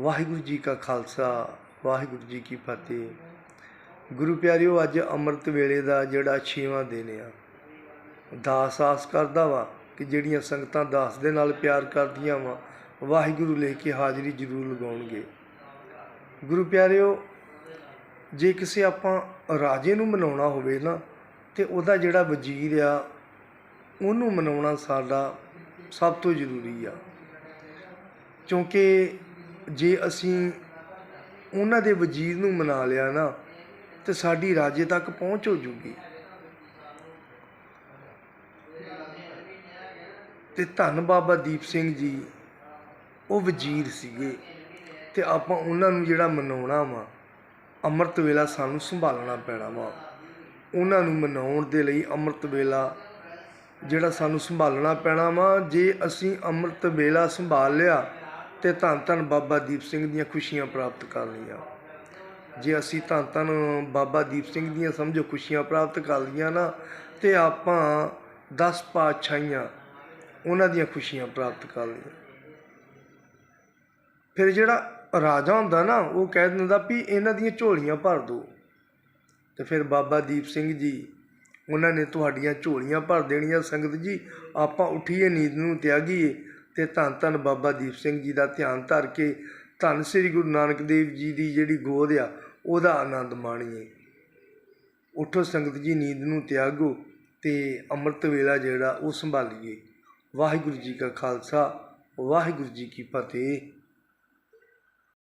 ਵਾਹਿਗੁਰੂ ਜੀ ਕਾ ਖਾਲਸਾ, ਵਾਹਿਗੁਰੂ ਜੀ ਕੀ ਫਤਿਹ। ਗੁਰੂ ਪਿਆਰਿਓ, ਅੱਜ ਅੰਮ੍ਰਿਤ ਵੇਲੇ ਦਾ ਜਿਹੜਾ ਛੇਵਾਂ ਦਿਨ ਆ। ਦਾਸ ਆਸ ਕਰਦਾ ਵਾ ਕਿ ਜਿਹੜੀਆਂ ਸੰਗਤਾਂ ਦਾਸ ਦੇ ਨਾਲ ਪਿਆਰ ਕਰਦੀਆਂ ਵਾ, ਵਾਹਿਗੁਰੂ ਲੈ ਕੇ ਹਾਜ਼ਰੀ ਜ਼ਰੂਰ ਲਗਾਉਣਗੇ। ਗੁਰੂ ਪਿਆਰਿਓ, ਜੇ ਕਿਸੇ ਆਪਾਂ ਰਾਜੇ ਨੂੰ ਮਨਾਉਣਾ ਹੋਵੇ ਨਾ, ਤੇ ਉਹਦਾ ਜਿਹੜਾ ਵਜ਼ੀਰ ਆ, ਉਹਨੂੰ ਮਨਾਉਣਾ ਸਾਡਾ ਸਭ ਤੋਂ ਜ਼ਰੂਰੀ ਆ। ਕਿਉਂਕਿ ਜੇ ਅਸੀਂ ਉਹਨਾਂ ਦੇ ਵਜ਼ੀਰ ਨੂੰ ਮਨਾ ਲਿਆ ਨਾ, ਤੇ ਸਾਡੀ ਰਾਜੇ ਤੱਕ ਪਹੁੰਚ ਹੋ ਜੂਗੀ। ਤੇ ਧੰਨ ਬਾਬਾ ਦੀਪ ਸਿੰਘ ਜੀ, ਉਹ ਵਜ਼ੀਰ ਸੀਗੇ, ਤੇ ਆਪਾਂ ਉਹਨਾਂ ਨੂੰ ਜਿਹੜਾ ਮਨਾਉਣਾ ਵਾ, ਅੰਮ੍ਰਿਤ ਵੇਲਾ ਸਾਨੂੰ ਸੰਭਾਲਣਾ ਪੈਣਾ ਵਾ। ਉਹਨਾਂ ਨੂੰ ਮਨਾਉਣ ਦੇ ਲਈ ਅੰਮ੍ਰਿਤ ਵੇਲਾ ਜਿਹੜਾ ਸਾਨੂੰ ਸੰਭਾਲਣਾ ਪੈਣਾ ਵਾ। ਜੇ ਅਸੀਂ ਅੰਮ੍ਰਿਤ ਵੇਲਾ ਸੰਭਾਲ ਲਿਆ ਤੇ ਧੰਨ ਧੰਨ ਬਾਬਾ ਦੀਪ ਸਿੰਘ ਦੀਆਂ ਖੁਸ਼ੀਆਂ ਪ੍ਰਾਪਤ ਕਰ ਲਈਆਂ। ਜੇ ਅਸੀਂ ਧੰਨ ਧੰਨ ਬਾਬਾ ਦੀਪ ਸਿੰਘ ਦੀਆਂ ਸਮਝੋ ਖੁਸ਼ੀਆਂ ਪ੍ਰਾਪਤ ਕਰ ਲਈਆਂ ਨਾ, ਤੇ ਆਪਾਂ 10 ਪਾਤਸ਼ਾਹੀਆਂ ਉਹਨਾਂ ਦੀਆਂ ਖੁਸ਼ੀਆਂ ਪ੍ਰਾਪਤ ਕਰ ਲਈਆਂ। ਫਿਰ ਜਿਹੜਾ ਰਾਜਾ ਹੁੰਦਾ ਨਾ, ਉਹ ਕਹਿ ਦਿੰਦਾ ਵੀ ਇਹਨਾਂ ਦੀਆਂ ਝੋਲੀਆਂ ਭਰ ਦਿਓ। ਤੇ ਫਿਰ ਬਾਬਾ ਦੀਪ ਸਿੰਘ ਜੀ, ਉਹਨਾਂ ਨੇ ਤੁਹਾਡੀਆਂ ਝੋਲੀਆਂ ਭਰ ਦੇਣੀਆਂ ਸੰਗਤ ਜੀ, ਆਪਾਂ ਉੱਠੀਏ, ਨੀਂਦ ਨੂੰ ਤਿਆਗੀਏ ਤੇ ਧੰਨ ਧੰਨ ਬਾਬਾ ਦੀਪ ਸਿੰਘ ਜੀ ਦਾ ਧਿਆਨ ਧਰ ਕੇ ਧੰਨ ਸ੍ਰੀ ਗੁਰੂ ਨਾਨਕ ਦੇਵ ਜੀ ਦੀ ਜਿਹੜੀ ਗੋਦ ਆ, ਉਹਦਾ ਆਨੰਦ ਮਾਣੀਏ। ਉਠੋ ਸੰਗਤ ਜੀ, ਨੀਂਦ ਨੂੰ ਤਿਆਗੋ ਤੇ ਅੰਮ੍ਰਿਤ ਵੇਲਾ ਜਿਹੜਾ ਉਹ ਸੰਭਾਲੀਏ। ਵਾਹਿਗੁਰੂ ਜੀ ਕਾ ਖਾਲਸਾ, ਵਾਹਿਗੁਰੂ ਜੀ ਕੀ ਫਤਿਹ।